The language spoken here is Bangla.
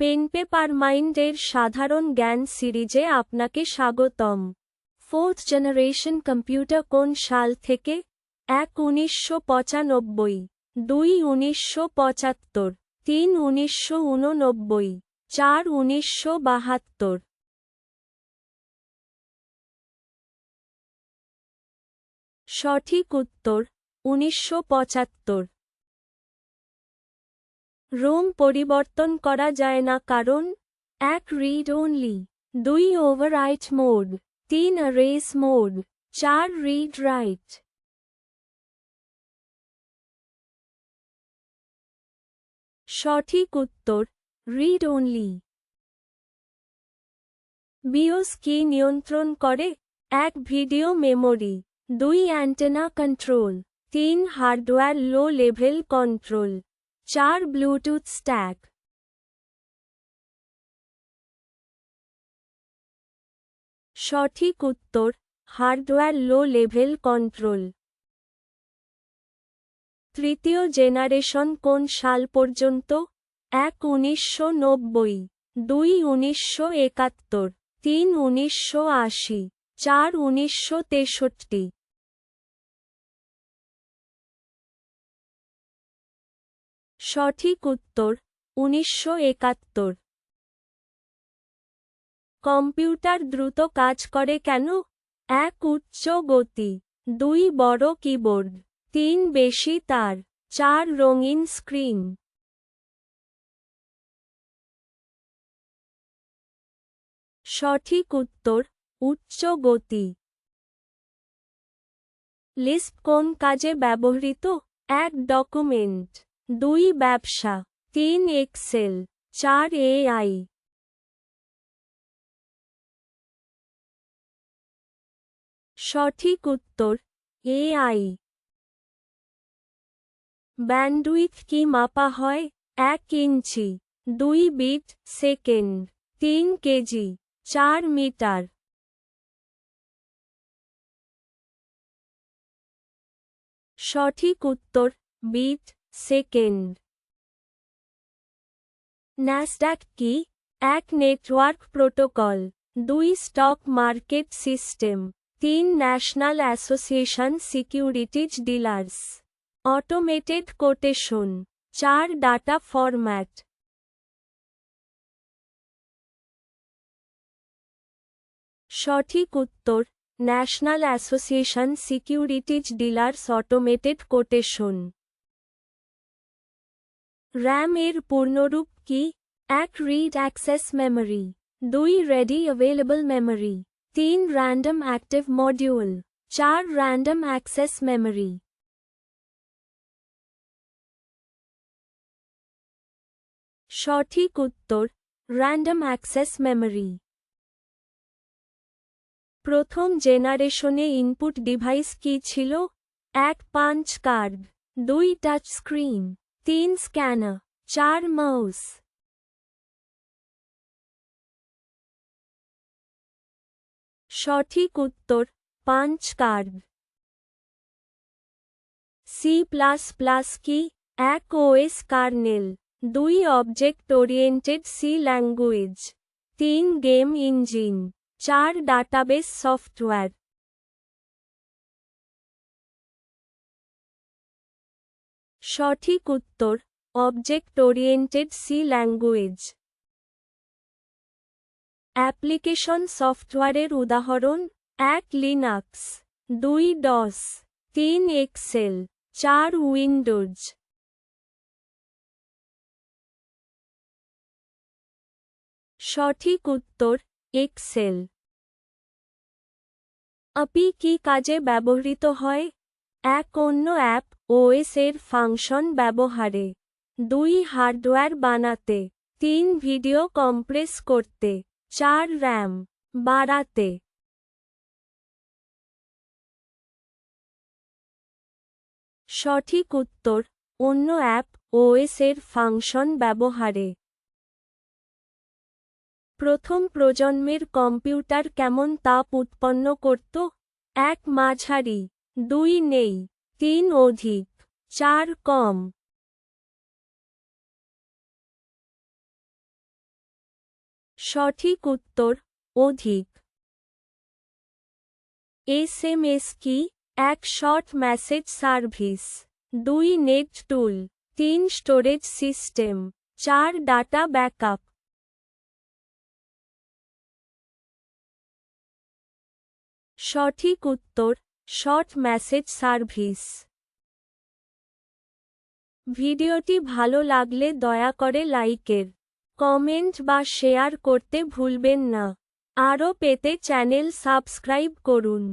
পেন পেপার মাইন্ডের সাধারণ জ্ঞান সিরিজে আপনাকে স্বাগতম। ফোর্থ জেনারেশন কম্পিউটার কোন সাল থেকে? এক উনিশশো পঁচানব্বই, দুই উনিশশো পঁচাত্তর, তিন উনিশশো উননব্বই, চার উনিশশো বাহাত্তর। সঠিক উত্তর উনিশশো পঁচাত্তর। রোম পরিবর্তন করা যায় না কারণ, এক রিড অনলি দুই ওভার ওভাররাইট মোড তিন রেস মোড চার রিড রাইট সঠিক উত্তর রিড অনলি বিওস কি নিয়ন্ত্রণ করে, এক ভিডিও মেমোরি দুই অ্যান্টেনা কন্ট্রোল তিন হার্ডওয়্যার লো লেভেল কন্ট্রোল চার ব্লুটুথ স্ট্যাক। সঠিক উত্তর, হার্ডওয়্যার লো লেভেল কন্ট্রোল। তৃতীয় জেনারেশন কোন সাল পর্যন্ত? এক উনিশশো নব্বই, দুই উনিশশো একাত্তর, তিন উনিশশো আশি, চার উনিশশো তেষট্টি। সঠিক উত্তর, উনিশশো একাত্তর। কম্পিউটার দ্রুত কাজ করে কেন? এক, উচ্চ গতি। দুই, বড় কিবোর্ড। তিন, বেশি তার। চার, রঙিন স্ক্রিন। সঠিক উত্তর, উচ্চ গতি। লিস্প কোন কাজে ব্যবহৃত? এক, ডকুমেন্ট। দুই ব্যবসা, তিন এক্সেল, চার এআই। সঠিক উত্তর, এআই। ব্যান্ডউইথ কি মাপা হয়? এক ইঞ্চি, দুই বিট সেকেন্ড, তিন কেজি, চার মিটার। সঠিক উত্তর, বিট সেকেন্ড ন্যাসডাক কি এক নেটওয়ার্ক প্রোটোকল দুই স্টক মার্কেট সিস্টেম তিন national association securities dealers automated quotation চার ডাটা ফরম্যাট সঠিক উত্তর national association securities dealers automated quotation RAM এর পূর্ণরূপ কি? এক রিড অ্যাক্সেস মেমরি দুই রেডি অ্যাভেলেবল মেমরি তিন র্যান্ডম অ্যাক্টিভ মডিউল চার র্যান্ডম অ্যাক্সেস মেমরি সঠিক উত্তর র্যান্ডম অ্যাক্সেস মেমরি প্রথম জেনারেশনে ইনপুট ডিভাইস কি ছিল? এক পাঞ্চ কার্ড দুই টাচ স্ক্রিন তিন স্ক্যানার, চার মাউস। সঠিক উত্তর, punch card C plus plus কি? এক ওএস কার্নেল, দুই অবজেক্ট ওরিয়েন্টেড সি ল্যাঙ্গুয়েজ তিন গেম ইঞ্জিন, চার ডাটাবেস সফটওয়্যার সঠিক উত্তর object oriented C language application সফটওয়্যারের উদাহরণ, এক লিনাক্স দুই ডস তিন এক্সেল চার উইন্ডোজ সঠিক উত্তর এক্সেল আপি কি কাজে ব্যবহৃত হয়? এক অন্য অ্যাপ ওএস এর ফাংশন ব্যবহারে। দুই হার্ডওয়্যার বানাতে, তিন ভিডিও কম্প্রেস করতে, চার র্যাম বাড়াতে। সঠিক উত্তর, অন্য অ্যাপ ওএস এর ফাংশন ব্যবহারে। প্রথম প্রজন্মের কম্পিউটার কেমন তাপ উৎপন্ন করত? এক মাঝারি, দুই নেই। তিন অধিক, চার কম। সঠিক উত্তর, অধিক। এস এম এস কি? এক শর্ট মেসেজ সার্ভিস, দুই নেট টুল, তিন স্টোরেজ সিস্টেম, চার ডাটা ব্যাকআপ। সঠিক উত্তর শর্ট মেসেজ সার্ভিস ভিডিওটি ভালো লাগলে দয়া করে লাইকের কমেন্ট বা শেয়ার করতে ভুলবেন না আরও পেতে চ্যানেল সাবস্ক্রাইব করুন